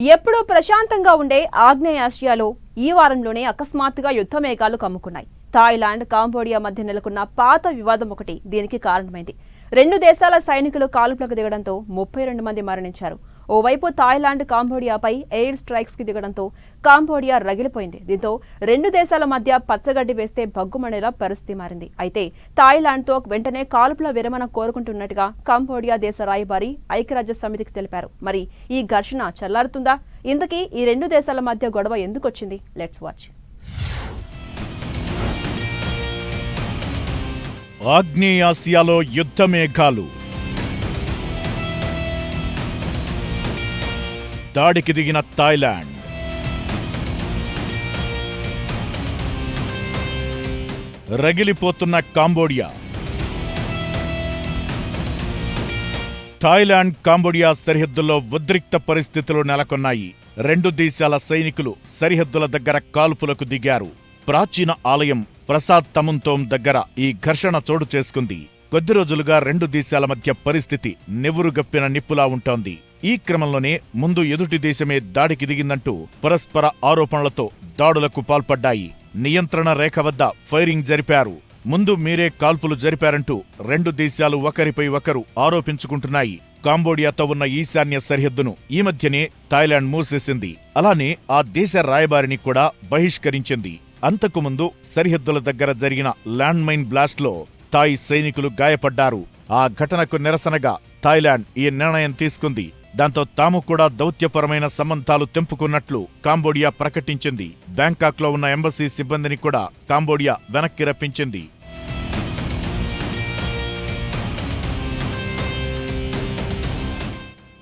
ఎప్పుడూ ప్రశాంతంగా ఉండే ఆగ్నేయాసియాలో ఈ వారంలోనే అకస్మాత్తుగా యుద్ధ మేఘాలు కమ్ముకున్నాయి. థాయిలాండ్ కాంబోడియా మధ్య నెలకొన్న పాత వివాదం ఒకటి దీనికి కారణమైంది. రెండు దేశాల సైనికులు కాల్పులకు దిగడంతో ముప్పై రెండు మంది మరణించారు. ఓవైపు థాయిలాండ్ కాంబోడియాపై ఎయిర్ స్ట్రైక్స్కి దిగడంతో కాంబోడియా రగిలిపోయింది. దీంతో రెండు దేశాల మధ్య పచ్చగడ్డి వేస్తే భగ్గుమనేలా పరిస్థితి మారింది. అయితే థాయిలాండ్తో వెంటనే కాల్పుల విరమణ కోరుకుంటున్నట్టుగా కాంబోడియా దేశ రాయబారి ఐక్యరాజ్య సమితికి తెలిపారు. మరి ఈ ఘర్షణ చల్లారుతుందా? ఇంతకీ ఈ రెండు దేశాల మధ్య గొడవ ఎందుకొచ్చింది? లెట్స్ వాచ్ ఆగ్నేయాసియాలో యుద్ధ మేఘాలు దాడికి దిగిన థాయిలాండ్. రగిలిపోతున్న కాంబోడియా. థాయిలాండ్ కాంబోడియా సరిహద్దుల్లో ఉద్రిక్త పరిస్థితులు నెలకొన్నాయి. రెండు దేశాల సైనికులు సరిహద్దుల దగ్గర కాల్పులకు దిగారు. ప్రాచీన ఆలయం ప్రసాద్ తముంతోం దగ్గర ఈ ఘర్షణ చోటు చేసుకుంది. కొద్ది రోజులుగా రెండు దేశాల మధ్య పరిస్థితి నెవురుగప్పిన నిప్పులా ఉంటోంది. ఈ క్రమంలోనే ముందు ఎదుటి దేశమే దాడికి దిగిందంటూ పరస్పర ఆరోపణలతో దాడులకు పాల్పడ్డాయి. నియంత్రణ రేఖ వద్ద ఫైరింగ్ జరిపారు. ముందు మీరే కాల్పులు జరిపారంటూ రెండు దేశాలు ఒకరిపై ఒకరు ఆరోపించుకుంటున్నాయి. కాంబోడియాతో ఉన్న ఈశాన్య సరిహద్దును ఈ మధ్యనే థాయిలాండ్ మూసేసింది. అలానే ఆ దేశ రాయబారిని కూడా బహిష్కరించింది. అంతకుముందు సరిహద్దుల దగ్గర జరిగిన ల్యాండ్ మైన్ బ్లాస్ట్లో థాయ్ సైనికులు గాయపడ్డారు. ఆ ఘటనకు నిరసనగా థాయిలాండ్ ఈ నిర్ణయం తీసుకుంది. దాంతో తాము కూడా దౌత్యపరమైన సంబంధాలు తెంపుకున్నట్లు కాంబోడియా ప్రకటించింది. బ్యాంకాక్లో ఉన్న ఎంబసీ సిబ్బందిని కూడా కాంబోడియా వెనక్కి రప్పించింది.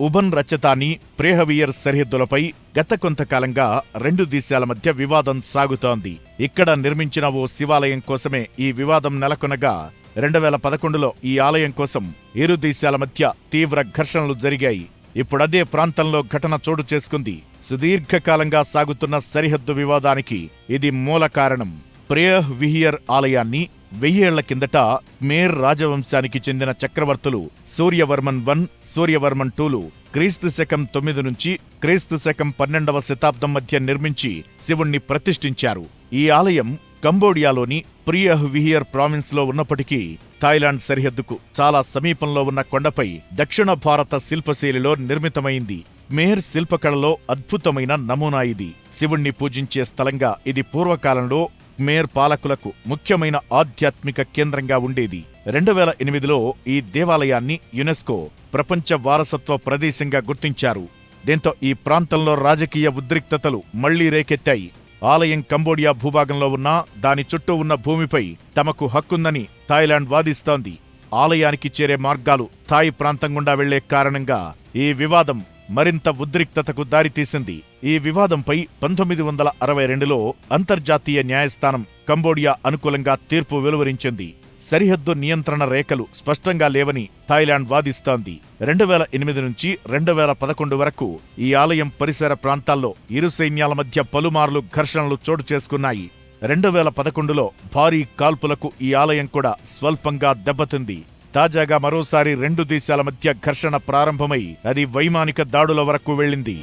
ఉబన్ రచతాని ప్రేహవియర్ సరిహద్దులపై గత కొంతకాలంగా రెండు దేశాల మధ్య వివాదం సాగుతోంది. ఇక్కడ నిర్మించిన ఓ శివాలయం కోసమే ఈ వివాదం నెలకొనగా రెండు వేల పదకొండులో ఈ ఆలయం కోసం ఇరు దేశాల మధ్య తీవ్ర ఘర్షణలు జరిగాయి. ఇప్పుడదే ప్రాంతంలో ఘటన చోటు చేసుకుంది. సుదీర్ఘకాలంగా సాగుతున్న సరిహద్దు వివాదానికి ఇది మూల కారణం. ప్రేయహ్ విహియర్ ఆలయాన్ని వెయ్యేళ్ళ కిందట మేర్ రాజవంశానికి చెందిన చక్రవర్తులు సూర్యవర్మన్ వన్ సూర్యవర్మన్ టూలు క్రీస్తు శకం తొమ్మిది నుంచి క్రీస్తు శకం పన్నెండవ శతాబ్దం మధ్య నిర్మించి శివుణ్ణి ప్రతిష్ఠించారు. ఈ ఆలయం కంబోడియాలోని ప్రియహ్ విహియర్ ప్రావిన్స్లో ఉన్నప్పటికీ థాయిలాండ్ సరిహద్దుకు చాలా సమీపంలో ఉన్న కొండపై దక్షిణ భారత శిల్పశైలిలో నిర్మితమైంది. మేర్ శిల్పకళలో అద్భుతమైన నమూనా ఇది. శివుణ్ణి పూజించే స్థలంగా ఇది పూర్వకాలంలో మేర్ పాలకులకు ముఖ్యమైన ఆధ్యాత్మిక కేంద్రంగా ఉండేది. రెండు వేల ఎనిమిదిలో ఈ దేవాలయాన్ని యునెస్కో ప్రపంచ వారసత్వ ప్రదేశంగా గుర్తించారు. దీంతో ఈ ప్రాంతంలో రాజకీయ ఉద్రిక్తతలు మళ్ళీ రేకెత్తాయి. ఆలయం కంబోడియా భూభాగంలో ఉన్న దాని చుట్టూ ఉన్న భూమిపై తమకు హక్కుందని థాయిలాండ్ వాదిస్తోంది. ఆలయానికి చేరే మార్గాలు థాయ్ ప్రాంతం గుండా వెళ్ళే కారణంగా ఈ వివాదం మరింత ఉద్రిక్తతకు దారితీసింది. ఈ వివాదంపై పంతొమ్మిది వందల అరవై రెండులో అంతర్జాతీయ న్యాయస్థానం కంబోడియా అనుకూలంగా తీర్పు వెలువరించింది. సరిహద్దు నియంత్రణ రేఖలు స్పష్టంగా లేవని థాయిలాండ్ వాదిస్తోంది. రెండు వేల ఎనిమిది నుంచి రెండు వేల పదకొండు వరకు ఈ ఆలయం పరిసర ప్రాంతాల్లో ఇరు సైన్యాల మధ్య పలుమార్లు ఘర్షణలు చోటు చేసుకున్నాయి. రెండు వేల పదకొండులో భారీ కాల్పులకు ఈ ఆలయం కూడా స్వల్పంగా దెబ్బతింది. తాజాగా మరోసారి రెండు దేశాల మధ్య ఘర్షణ ప్రారంభమై అది వైమానిక దాడుల వరకు వెళ్ళింది.